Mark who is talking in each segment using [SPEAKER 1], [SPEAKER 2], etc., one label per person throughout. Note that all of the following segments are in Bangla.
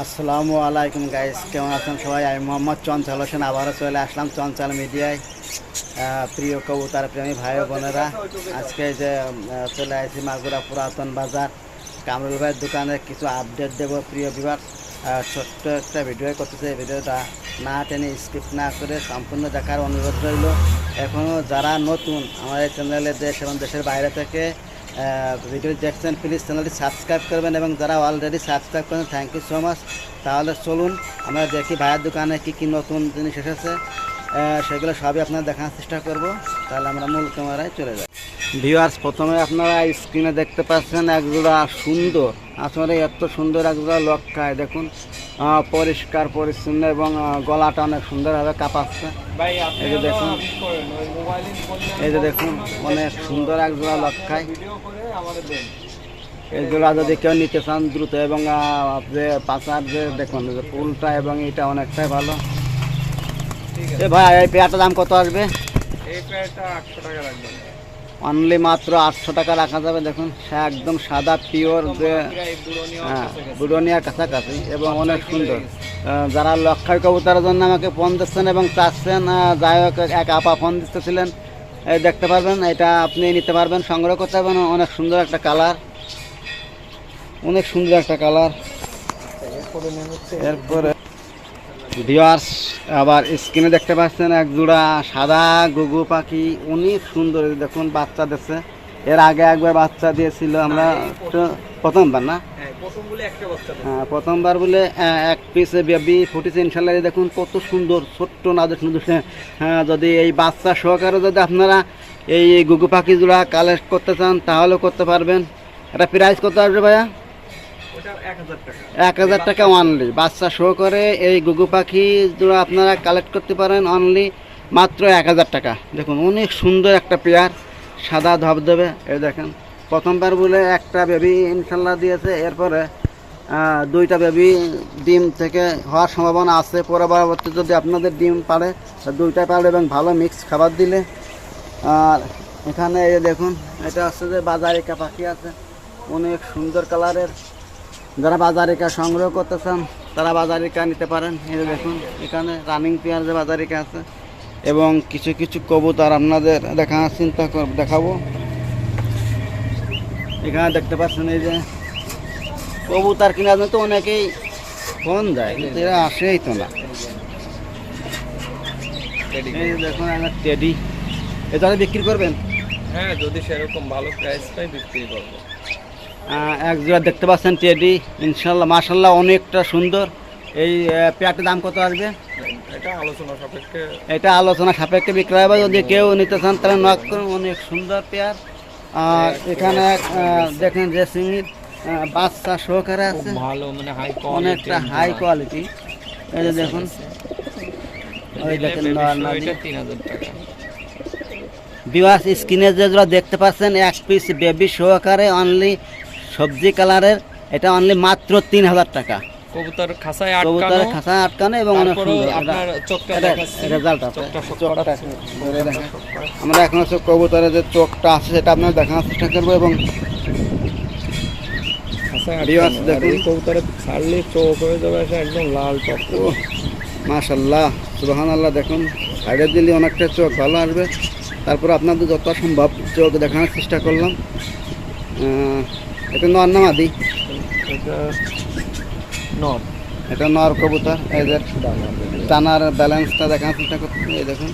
[SPEAKER 1] আসসালামু আলাইকুম গাইস কেমন আছেন সবাই? আমি মোহাম্মদ চঞ্চল হোসেন, আবারও চলে আসলাম চঞ্চল মিডিয়ায়। প্রিয় কবুতার প্রেমী ভাই বোনেরা, আজকে যে চলে আসি মাগুরা পুরাতন বাজার। কামরুল ভাইয়ের দোকানে কিছু আপডেট দেবো, প্রিয় বিভাগ ছোট্ট একটা ভিডিও করতেছে এই ভিডিওটা না টেনে স্কিপ না করে সম্পূর্ণ দেখার অনুরোধ রইল। এখনও যারা নতুন আমাদের চ্যানেলে দেশ এবং দেশের বাইরে থেকে ভিডিও দেখছেন প্লিজ চ্যানেলটি সাবস্ক্রাইব করবেন এবং যারা অলরেডি সাবস্ক্রাইব করেন থ্যাংক ইউ সো মাচ তাহলে চলুন, আমরা দেখি ভাইয়ের দোকানে কী কী নতুন জিনিস এসেছে। সেগুলো সবই আপনারা দেখানোর চেষ্টা করব। তাহলে আমরা মূল ক্যামেরায় চলে যাই। ভিউয়ার্স প্রথমে আপনারা স্ক্রিনে দেখতে পাচ্ছেন একজোড়া সুন্দর। আসলে এত সুন্দর একজোড়া লক্ষায় দেখুন। পরিষ্কার পরিচ্ছন্ন এবং গলাটা অনেক সুন্দরভাবে কাঁপাচ্ছে। এই যে দেখুন। এই যে দেখুন অনেক সুন্দর একজোড়া লক্ষায়
[SPEAKER 2] ভিডিও করে আমাদের দেন।
[SPEAKER 1] এগুলো যদি কেউ নিতে চান দ্রুত এবং যে পাচার যে দেখুন যে ফুলটা এবং এটা অনেকটাই ভালো। এ ভাই এই পেয়ারটার দাম কত আসবে?
[SPEAKER 2] এই প্যাডটা আটশো টাকা রাখবেন
[SPEAKER 1] অনলি মাত্র আটশো টাকা রাখা যাবে। দেখুন একদম সাদা পিওর যে হ্যাঁ। বুড়নিয়ার কাছাকাছি এবং অনেক সুন্দর। যারা লক্ষাই কবুতরের জন্য আমাকে ফোন দিচ্ছেন এবং চাচ্ছেন যাই হোক, এক আপা ফোন দিতেছিলেন দেখতে পারবেন, এটা আপনি নিতে পারবেন, সংগ্রহ করতে পারবেন, অনেক সুন্দর একটা কালার অনেক সুন্দর একটা কালার
[SPEAKER 2] এরপরে
[SPEAKER 1] ভিওয়ার্স আবার স্ক্রিনে দেখতে পাচ্ছেন এক জোড়া সাদা গুগু পাখি। অনেক সুন্দর দেখুন বাচ্চা দিচ্ছে এর আগে একবার বাচ্চা দিয়েছিল আমরা তো প্রথমবার না?
[SPEAKER 2] হ্যাঁ
[SPEAKER 1] হ্যাঁ, প্রথমবার বলে এক পিস বেবি ফুটেছে ইনশাল্লাহ দেখুন কত সুন্দর ছোট্ট নাদের সুন্দর হ্যাঁ যদি এই বাচ্চা সহকারে যদি আপনারা এই গুগু পাখি জোড়া কালেক্ট করতে চান তাহলেও করতে পারবেন। এটা প্রাইস কত আসবে ভাইয়া?
[SPEAKER 2] এক হাজার টাকা।
[SPEAKER 1] অনলি বাচ্চা শো করে, এই গুগু পাখি জোড়া আপনারা কালেক্ট করতে পারেন অনলি মাত্র এক হাজার টাকা। দেখুন, অনেক সুন্দর একটা পেয়ার সাদা ধবধবে, এই দেখেন। প্রথমবার বলে একটা বেবি ইনশাল্লাহ দিয়েছে, এরপরে দুইটা বেবি ডিম থেকে হওয়ার সম্ভাবনা আছে। পরবর্তী যদি আপনাদের ডিম পারে দুইটা পারে এবং ভালো মিক্স খাবার দিলে। আর এখানে এই দেখুন, এটা হচ্ছে যে বাজারিকা পাখি আছে। অনেক সুন্দর কালারের যারা বাজারিকা সংগ্রহ করতে চান তারা বাজারিকা নিতে পারেন। এই যে দেখুন, এখানে রানিং যে বাজারিকা আছে। এবং কিছু কিছু কবুতর আপনাদের দেখানোর চিন্তা কর, দেখাবো। এখানে দেখতে পাচ্ছেন এই যে কবুতর কেনার জন্য তো অনেকেই ফোন দেয়, কিন্তু এরা আসেই তো না। দেখুন টেডি এটা বিক্রি করবেন?
[SPEAKER 2] হ্যাঁ যদি সেরকম ভালো প্রাইস পাই বিক্রি করব।
[SPEAKER 1] এক জোড়া দেখতে পাচ্ছেন টেডি। ইনশাল্লাহ মাশাল্লাহ অনেকটা সুন্দর। এই পেয়ারটার দাম কত আসবে?
[SPEAKER 2] এটা আলোচনা সাপেক্ষে।
[SPEAKER 1] বিক্রয় হবে। যদি কেউ নিতে চান তাহলে নক করুন। অনেক সুন্দর পেয়ার। আর এখানে দেখেন যে সিমির বাচ্চা সহকারে আছে।
[SPEAKER 2] ভালো মানে হাই
[SPEAKER 1] অনেকটা হাই কোয়ালিটি এই যে দেখুন। ওই দেখেন বিবাস স্কিনে যে যেগুলো দেখতে পাচ্ছেন এক পিস বেবি সহকারে অনলি সবজি কালারের এটা অনলি মাত্র তিন হাজার টাকা।
[SPEAKER 2] কবুতর খাসায় আটকানো
[SPEAKER 1] আটকানো এবং অনেক সুন্দর।
[SPEAKER 2] আপনার চোখটা দেখাচ্ছি।
[SPEAKER 1] রেজাল্ট আছে।
[SPEAKER 2] চোখটা।
[SPEAKER 1] আমরা এখন হচ্ছে কবুতরের যে চোখটা আছে সেটা আপনার দেখানোর চেষ্টা করব এবং দেখুন।
[SPEAKER 2] ছাড়লে চোখ হয়ে যাবে একদম লাল
[SPEAKER 1] মাশাল্লাহ দেখুন সাইডে দিলে অনেকটা চোখ ভালো আসবে। তারপর আপনাদের যত সম্ভব চোখ দেখানোর চেষ্টা করলাম। এটা নর না মাদি?
[SPEAKER 2] এটা নর।
[SPEAKER 1] এটা নর কবুতর এই যে টানার ব্যালেন্সটা দেখানোর চেষ্টা করছি এই দেখুন।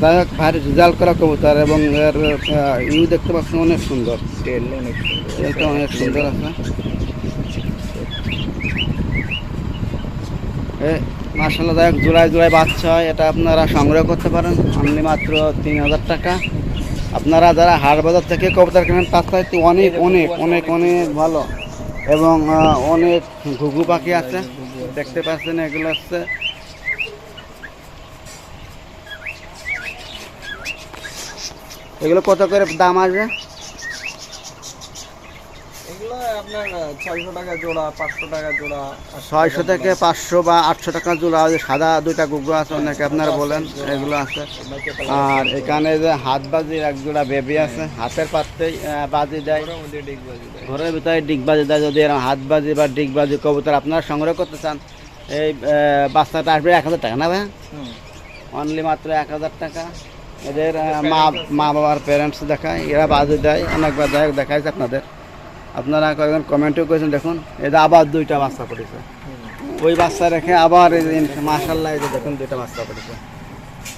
[SPEAKER 1] যাই হোক ভারী রেজাল্ট করা কবুতর এবং এর ইউ দেখতে পাচ্ছেন অনেক সুন্দর। এটা অনেক সুন্দর। আছে। এ মার্শাল্লাহ যাই হোক জোড়ায় জোড়ায় বাচ্চা হয় এটা আপনারা সংগ্রহ করতে পারেন। আপনি মাত্র তিন হাজার টাকা। আপনারা যারা হাট বাজার থেকে কবুতর কেনেন, তার চাইতে অনেক অনেক অনেক অনেক ভালো। এবং অনেক ঘুঘু পাখি আছে। দেখতে পাচ্ছেন, এগুলো আছে এগুলো কত করে দাম আসবে?
[SPEAKER 2] এগুলো আপনার ছয়শো টাকা জোড়া পাঁচশো টাকা জোড়া
[SPEAKER 1] ছয়শো থেকে পাঁচশো বা আটশো টাকা জোড়া ওই সাদা দুইটা গুগু আছে অনেকে আপনারা বলেন এগুলো আছে। আর এখানে যে হাত বাজির এক জোড়া বেবি আছে হাতের পাত্রেই আহ, বাজি দেয়। ঘরের ভিতরে ডিগবাজি দেয় যদি এরকম হাত বাজি বা ডিগবাজি কবুতর আপনারা সংগ্রহ করতে চান এই বাচ্চাটা আসবে এক হাজার টাকা না ভাই অনলি মাত্র এক হাজার টাকা। এদের মা মা বাবার প্যারেন্টস দেখায় এরা বাজে দেয় অনেকবার দেখাইছে আপনাদের। আপনারা কয়েকজন কমেন্টও করেছেন দেখুন এদের আবার দুইটা বাচ্চা পড়েছে। ওই বাচ্চা রেখে আবার এই যে মাসাল্লাহ এই যে দেখুন দুইটা বাচ্চা পড়েছে।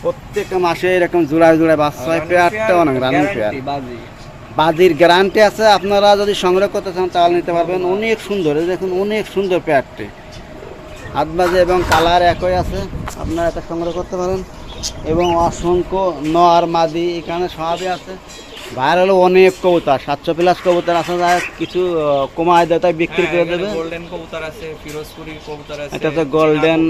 [SPEAKER 1] প্রত্যেকটা মাসে এরকম জোড়ায় জোড়ায় বাচ্চা হয় পেয়ারটা অনেক রানিং পেয়ার। বাজির গ্যারান্টি আছে আপনারা যদি সংগ্রহ করতে চান তাহলে নিতে পারবেন। অনেক সুন্দর এই দেখুন অনেক সুন্দর পেয়ারটি। হাত বাজে এবং কালার একই আছে আপনারা এটা সংগ্রহ করতে পারেন। এবং অসংখ্য নর মাদি এখানে সবই আছে। বাইরে হলো অনেক কবুতর সাতশো প্লাস কবুতর আছে কিছু কমায় দেয় তাই বিক্রি করে দেবে।
[SPEAKER 2] গোল্ডেন কবুতর আছে ফিরোজপুরি কবুতর আছে
[SPEAKER 1] এটা তো গোল্ডেন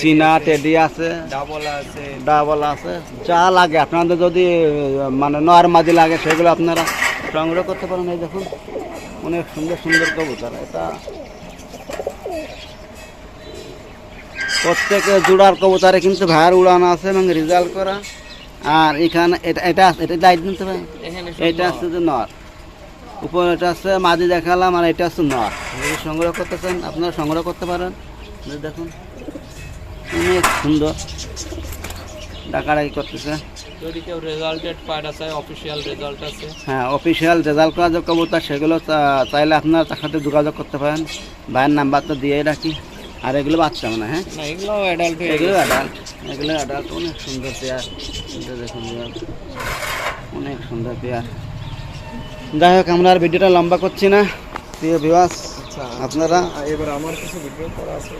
[SPEAKER 1] চীনা টেডি আছে
[SPEAKER 2] ডাবল আছে।
[SPEAKER 1] ডাবল আছে যা লাগে আপনাদের যদি মানে নর মাদি লাগে সেগুলো আপনারা সংগ্রহ করতে পারেন এই দেখুন অনেক সুন্দর সুন্দর কবুতর এটা প্রত্যেকে জোড়ার কবুতরে কিন্তু ভাইয়ের উড়ানো আছে এবং রেজাল্ট করা। আর এখানে এটা এটা আছে- এটা লাইট নিতে পারে? এটা হচ্ছে যে নর। উপর এটা আছে মাদি দেখালাম আর এটা হচ্ছে নর। যদি সংগ্রহ করতে চান আপনারা সংগ্রহ করতে পারেন। দেখুন অনেক সুন্দর ডাকাডাকি করতেছে।
[SPEAKER 2] যদি কেউ রেজাল্টেড পার্ট আছে অফিসিয়াল রেজাল্ট আছে।
[SPEAKER 1] হ্যাঁ অফিসিয়াল রেজাল্ট করা যে কবুতর সেগুলো চাইলে আপনারা তার সাথে যোগাযোগ করতে পারেন। ভাইয়ের নাম্বার তো দিয়েই রাখি। আর এগুলো বাচ্চা মনে হ্যাঁ
[SPEAKER 2] এগুলো অ্যাডাল্ট
[SPEAKER 1] এগুলো অ্যাডাল্ট এগুলো অ্যাডাল্ট অনেক সুন্দর পেয়ার। এটা দেখুন অনেক সুন্দর পেয়ার। যাই হোক আমরা আর ভিডিওটা লম্বা করছি না। প্রিয় ভিউয়ার্স
[SPEAKER 2] আচ্ছা।
[SPEAKER 1] আপনারা
[SPEAKER 2] এবার আমার কিছু ভিডিও করা আছে